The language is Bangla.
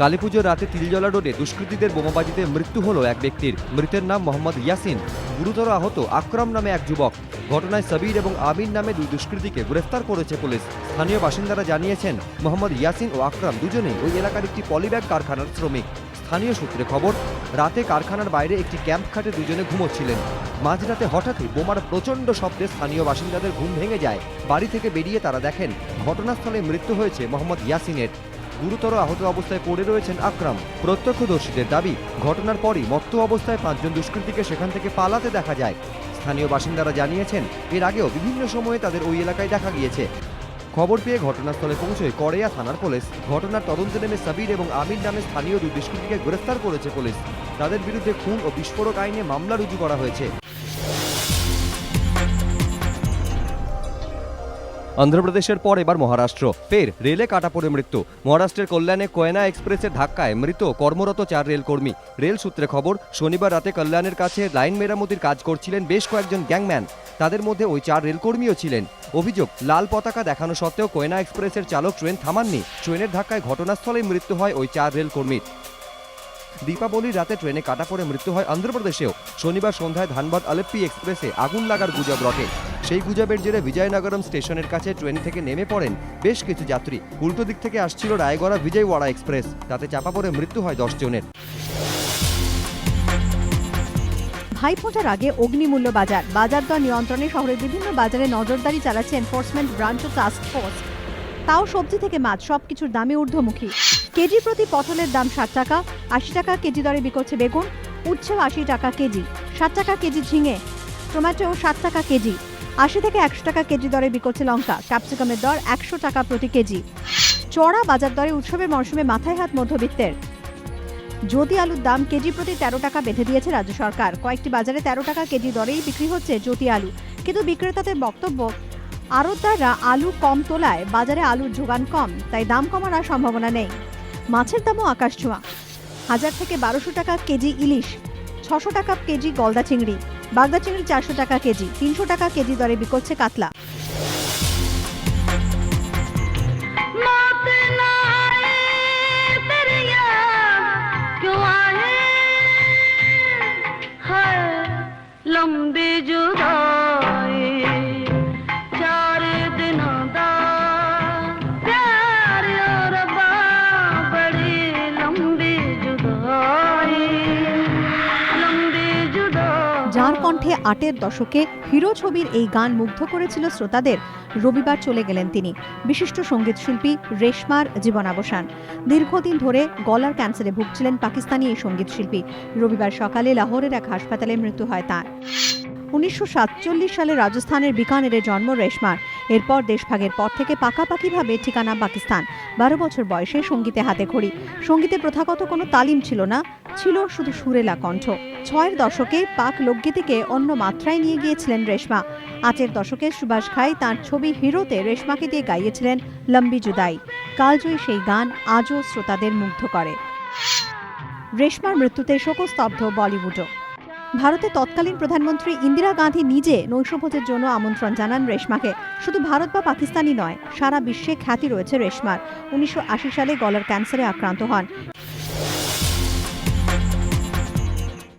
কালীপুজোর রাতে তিলজলা রোডে দুষ্কৃতীদের বোমাবাজিতে মৃত্যু হলো এক ব্যক্তির। মৃতের নাম মোহাম্মদ ইয়াসিন। গুরুতর আহত আকরাম নামে এক যুবক। ঘটনায় সাবির এবং আমির নামে দুই দুষ্কৃতীকে গ্রেফতার করেছে পুলিশ। স্থানীয় বাসিন্দারা জানিয়েছেন, মোহাম্মদ ইয়াসিন ও আকরাম দুজনেই ওই এলাকার একটি পলিব্যাগ কারখানার শ্রমিক। স্থানীয় সূত্রে খবর, রাতে কারখানার বাইরে একটি ক্যাম্প খাটে দুজনে ঘুমোচ্ছিলেন। মাঝরাতে হঠাৎই বোমার প্রচণ্ড শব্দে স্থানীয় বাসিন্দাদের ঘুম ভেঙে যায়। বাড়ি থেকে বেরিয়ে তারা দেখেন, ঘটনাস্থলে মৃত্যু হয়েছে মোহাম্মদ ইয়াসিনের। গুরুতর আহত অবস্থায় পড়ে রয়েছেন আকরাম। প্রত্যক্ষদর্শীদের দাবি, ঘটনার পরই মত্ত অবস্থায় পাঁচজন দুষ্কৃতীকে সেখান থেকে পালাতে দেখা যায়। স্থানীয় বাসিন্দারা জানিয়েছেন, এর আগেও বিভিন্ন সময়ে তাদের ওই এলাকায় দেখা গিয়েছে। খবর পেয়ে ঘটনাস্থলে পৌঁছয় করেয়া থানার পুলিশ, ঘটনার তদন্তে নেমে সাবির এবং আমির নামে স্থানীয় দুই দুষ্কৃতীকে গ্রেফতার করেছে পুলিশ। তাদের বিরুদ্ধে খুন ও বিস্ফোরক আইনে মামলা রুজু করা হয়েছে। অন্ধ্রপ্রদেশের পর এবার মহারাষ্ট্র। ফের রেলে কাটা পড়ে মৃত্যু। মহারাষ্ট্রের কল্যাণে কয়না এক্সপ্রেসের ধাক্কায় মৃত কর্মরত চার রেলকর্মী। রেল সূত্রে খবর, শনিবার রাতে কল্যাণের কাছে লাইন মেরামতির কাজ করছিলেন বেশ কয়েকজন গ্যাংম্যান। তাদের মধ্যে ওই চার রেলকর্মীও ছিলেন। অভিযোগ, লাল পতাকা দেখানো সত্ত্বেও কয়না এক্সপ্রেসের চালক ট্রেন থামাননি। ট্রেনের ধাক্কায় ঘটনাস্থলেই মৃত্যু হয় ওই চার রেলকর্মীর। দীপাবলির রাতে ট্রেনে কাটা পড়ে মৃত্যু হয় অন্ধ্রপ্রদেশেও। শনিবার সন্ধ্যায় ধানবাদ আলেপ্পি এক্সপ্রেসে আগুন লাগার গুজব রটে। সেই গুজবের জেরে বিজয়নগরম স্টেশনের কাছে ট্রেন থেকে নেমে পড়েন বেশ কিছু যাত্রী। উল্টো দিক থেকে আসছিল রায়গড়া বিজয়ওয়াড়া এক্সপ্রেস। তাতে চাপা পড়ে মৃত্যু হয় দশ জনের। ভাইফোঁটার আগে অগ্নিমূল্য বাজার। বাজার দর নিয়ন্ত্রণে শহরের বিভিন্ন বাজারে নজরদারি চালাচ্ছে এনফোর্সমেন্ট ব্রাঞ্চ ও টাস্ক ফোর্স তাও সবজি থেকে মাছ, সবকিছুর দামে ঊর্ধ্বমুখী। কেজি প্রতি পটলের দাম ষাট টাকা, আশি টাকা কেজি দরে বিকোচ্ছে বেগুন, উচ্ছেও আশি টাকা কেজি, ষাট টাকা কেজি ঝিঙে, টমেটো ষাট টাকা কেজি, আশি থেকে একশো টাকা কেজি দরে বিকোচ্ছে লঙ্কা, ক্যাপসিকামের দর একশো টাকা প্রতি কেজি। চড়া বাজার দরে উৎসবের মরশুমে মাথায় হাত মধ্যবিত্তের। জ্যোতি আলুর দাম কেজি প্রতি তেরো টাকা বেঁধে দিয়েছে রাজ্য সরকার, কয়েকটি বাজারে তেরো টাকা কেজি দরেই বিক্রি হচ্ছে জ্যোতি আলু। কিন্তু বিক্রেতাদের বক্তব্য, আড়তদাররা আলু কম তোলায় বাজারে আলুর যোগান কম, তাই দাম কমার আর সম্ভাবনা নেই। মাছের দামও আকাশ ছোঁয়া হাজার থেকে বারোশো টাকা কেজি ইলিশ ছশো টাকা কেজি গলদা চিংড়ি বাগদা চিংড়ি চারশো টাকা কেজি তিনশো টাকা কেজি দরে বিকোচ্ছে কাতলা मौत ना आए तेरी याद क्यों आए है लंबी जुदाई কণ্ঠে আটের দশকে হিরো ছবির এই গান মুগ্ধ করেছিল শ্রোতাদের। রবিবার চলে গেলেন তিনি। বিশিষ্ট সংগীত শিল্পী রেশমার জীবনাবসান। দীর্ঘদিন ধরে গলার ক্যান্সারে ভুগছিলেন পাকিস্তানি এই সংগীত শিল্পী। রবিবার সকালে লাহোরের এক হাসপাতালে মৃত্যু হয় তাঁর। উনিশশো সাতচল্লিশ সালে রাজস্থানের বিকানেরে জন্ম রেশমার। এরপর দেশভাগের পর থেকে পাকাপাকিভাবে ঠিকানা পাকিস্তান। বারো বছর বয়সে সঙ্গীতে হাতে খড়ি। সঙ্গীতে প্রথাগত কোনো তালিম ছিল না, ছিল শুধু সুরেলা কণ্ঠ। ছয়ের দশকে পাক লোকগীতিকে অন্য মাত্রায় নিয়ে গিয়েছিলেন রেশমা। আটের দশকে সুভাষ ঘাই তাঁর ছবি হিরোতে রেশমাকে দিয়ে গাইয়েছিলেন লম্বি জুদাই। কালজয়ী সেই গান আজও শ্রোতাদের মুগ্ধ করে। রেশমার মৃত্যুতে শোকস্তব্ধ বলিউডও। ভারতের তৎকালীন প্রধানমন্ত্রী ইন্দিরা গান্ধী নিজে নৈশভোজের জন্য আমন্ত্রণ জানান রেশমাকে। শুধু ভারত বা পাকিস্তানই নয়, সারা বিশ্বে খ্যাতি রয়েছে রেশমার। উনিশশো আশি সালে গলার ক্যান্সারে আক্রান্ত হন।